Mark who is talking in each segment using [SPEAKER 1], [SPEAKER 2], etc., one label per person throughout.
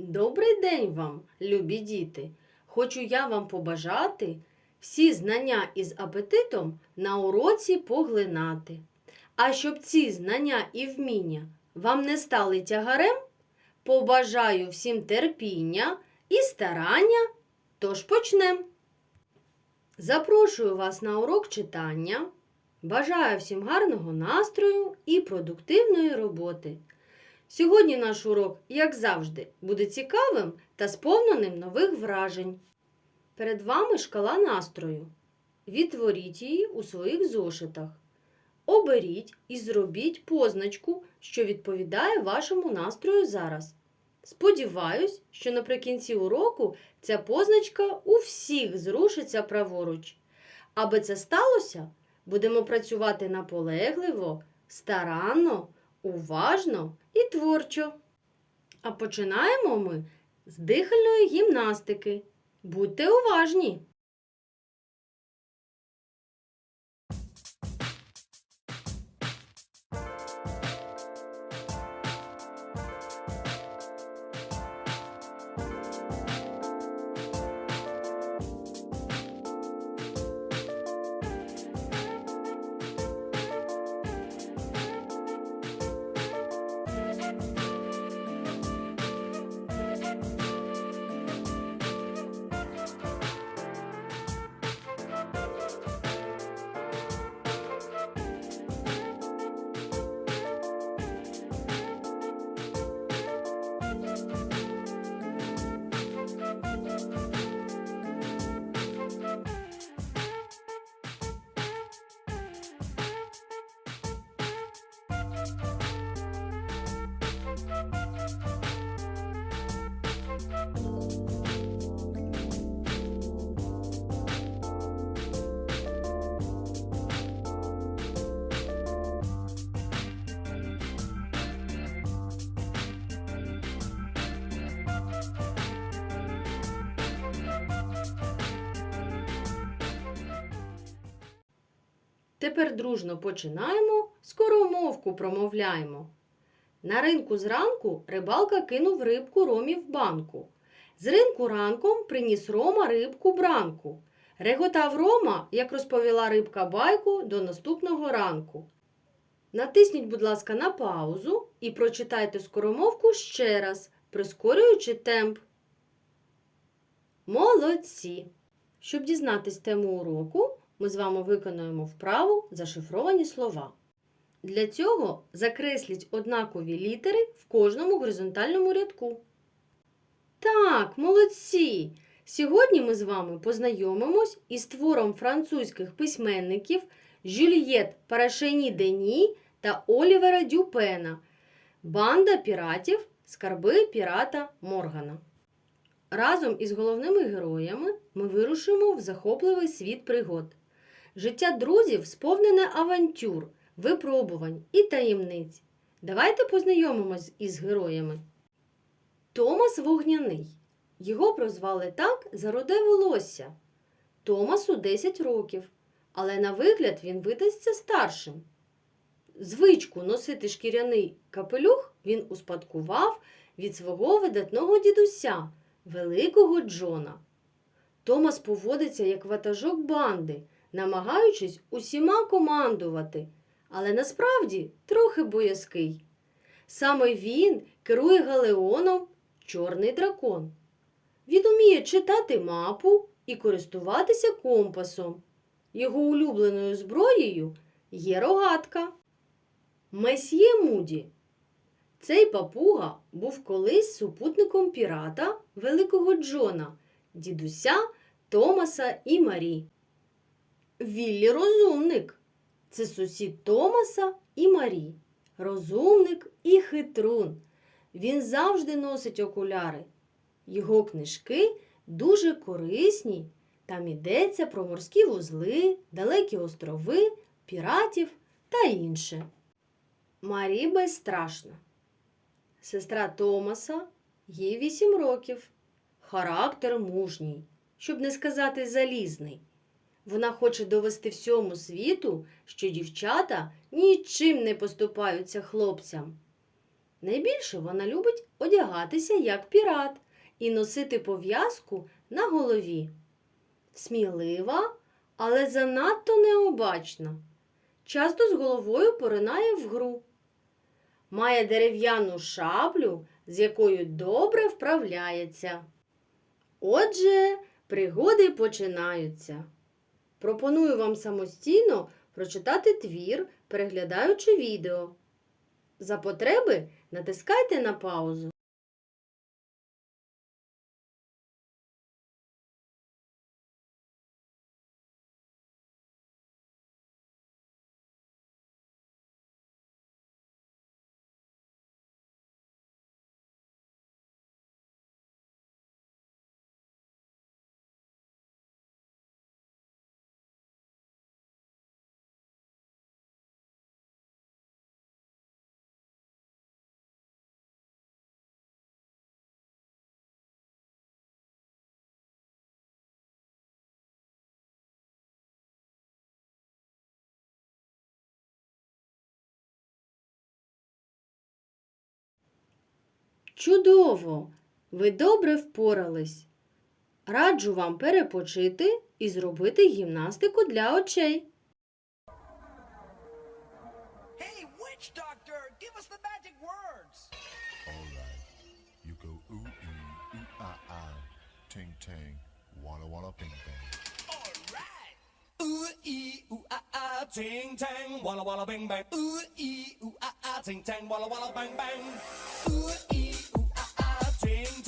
[SPEAKER 1] Добрий день вам, любі діти! Хочу я вам побажати всі знання із апетитом на уроці поглинати. А щоб ці знання і вміння вам не стали тягарем, побажаю всім терпіння і старання, тож почнем. Запрошую вас на урок читання. Бажаю всім гарного настрою і продуктивної роботи. Сьогодні наш урок, як завжди, буде цікавим та сповненим нових вражень. Перед вами шкала настрою. Відтворіть її у своїх зошитах. Оберіть і зробіть позначку, що відповідає вашому настрою зараз. Сподіваюсь, що наприкінці уроку ця позначка у всіх зрушиться праворуч. Аби це сталося, будемо працювати наполегливо, старанно, уважно і творчо. А починаємо ми з дихальної гімнастики. Будьте уважні! Тепер дружно починаємо, скоромовку промовляємо. На ринку зранку рибалка кинув рибку Ромі в банку. З ринку ранком приніс Рома рибку бранку. Реготав Рома, як розповіла рибка байку, до наступного ранку. Натисніть, будь ласка, на паузу і прочитайте скоромовку ще раз, прискорюючи темп. Молодці! Щоб дізнатись тему уроку, ми з вами виконуємо вправу зашифровані слова. Для цього закресліть однакові літери в кожному горизонтальному рядку. Так, молодці! Сьогодні ми з вами познайомимось із твором французьких письменників Жюльєт Парашені Дені та Олівера Дюпена Банда піратів Скарби пірата Моргана. Разом із головними героями ми вирушимо в захопливий світ пригод. Життя друзів сповнене авантюр, випробувань і таємниць. Давайте познайомимось із героями. Томас Вогняний. Його прозвали так за руде волосся. Томасу 10 років, але на вигляд він видасться старшим. Звичку носити шкіряний капелюх він успадкував від свого видатного дідуся, великого Джона. Томас поводиться як ватажок банди, намагаючись усіма командувати, але насправді трохи боязкий. Саме він керує галеоном Чорний дракон. Він уміє читати мапу і користуватися компасом. Його улюбленою зброєю є рогатка. Месьє Муді. Цей папуга був колись супутником пірата Великого Джона, дідуся Томаса і Марі. Віллі розумник. Це сусід Томаса і Марі. Розумник і хитрун. Він завжди носить окуляри. Його книжки дуже корисні. Там йдеться про морські вузли, далекі острови, піратів та інше. Марі безстрашна. Сестра Томаса, їй 8 років. Характер мужній, щоб не сказати залізний. Вона хоче довести всьому світу, що дівчата нічим не поступаються хлопцям. Найбільше вона любить одягатися як пірат і носити пов'язку на голові. Смілива, але занадто необачна. Часто з головою поринає в гру. Має дерев'яну шаблю, з якою добре вправляється. Отже, пригоди починаються. Пропоную вам самостійно прочитати твір, переглядаючи відео. За потреби натискайте на паузу. Чудово! Ви добре впорались. Раджу вам перепочити і зробити гімнастику для очей.
[SPEAKER 2] Hey, witch doctor, give us the magic words.
[SPEAKER 3] All right. You go ooh ee, ooh ah ah, ting tang, walla walla bing bang.
[SPEAKER 2] All right. Ooh ee ooh ah ah, ting tang, walla walla bing bang. Ooh ee ooh ah ah, ting tang, walla walla bang bang. Ooh ee ooh ah ah, ting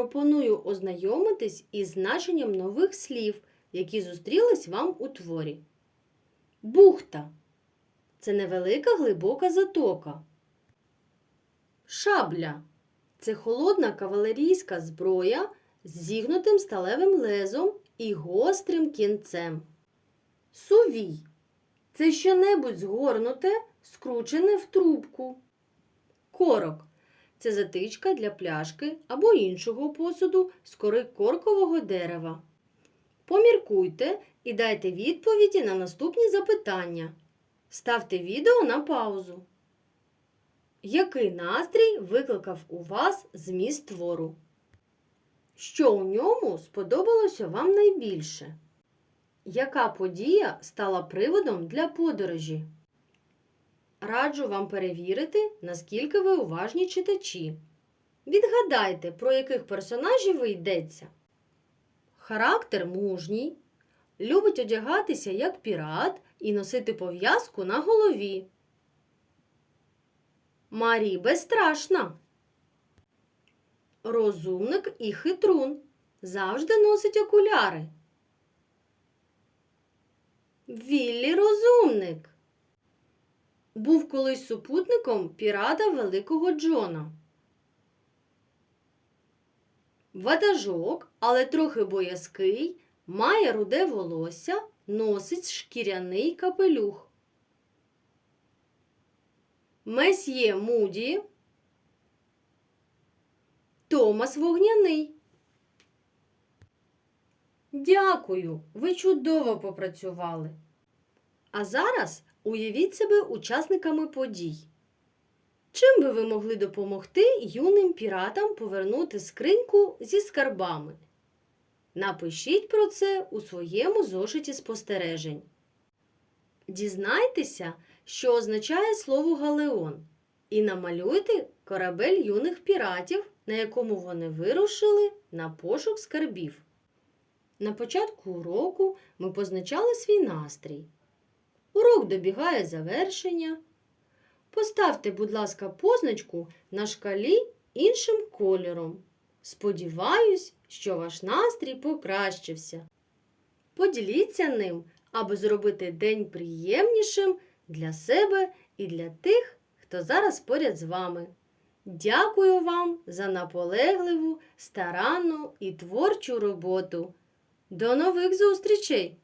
[SPEAKER 1] Пропоную ознайомитись із значенням нових слів, які зустрілись вам у творі. Бухта це невелика глибока затока. Шабля це холодна кавалерійська зброя з зігнутим сталевим лезом і гострим кінцем. Сувій це щонебудь згорнуте, скручене в трубку. Корок це затичка для пляшки або іншого посуду з кори коркового дерева. Поміркуйте і дайте відповіді на наступні запитання. Ставте відео на паузу. Який настрій викликав у вас зміст твору? Що у ньому сподобалося вам найбільше? Яка подія стала приводом для подорожі? Раджу вам перевірити, наскільки ви уважні читачі. Відгадайте, про яких персонажів ви йдеться. Характер мужній, любить одягатися як пірат і носити пов'язку на голові. Марі безстрашна. Розумник і хитрун. Завжди носить окуляри. Віллі розумник. Був колись супутником пірата Великого Джона. Ватажок, але трохи боязкий, має руде волосся, носить шкіряний капелюх. Месьє Муді. Томас Вогняний. Дякую, ви чудово попрацювали. А зараз уявіть себе учасниками подій. Чим би ви могли допомогти юним піратам повернути скриньку зі скарбами? Напишіть про це у своєму зошиті спостережень. Дізнайтеся, що означає слово галеон, і намалюйте корабель юних піратів, на якому вони вирушили на пошук скарбів. На початку уроку ми позначали свій настрій. Урок добігає завершення. Поставте, будь ласка, позначку на шкалі іншим кольором. Сподіваюсь, що ваш настрій покращився. Поділіться ним, аби зробити день приємнішим для себе і для тих, хто зараз поряд з вами. Дякую вам за наполегливу, старанну і творчу роботу. До нових зустрічей!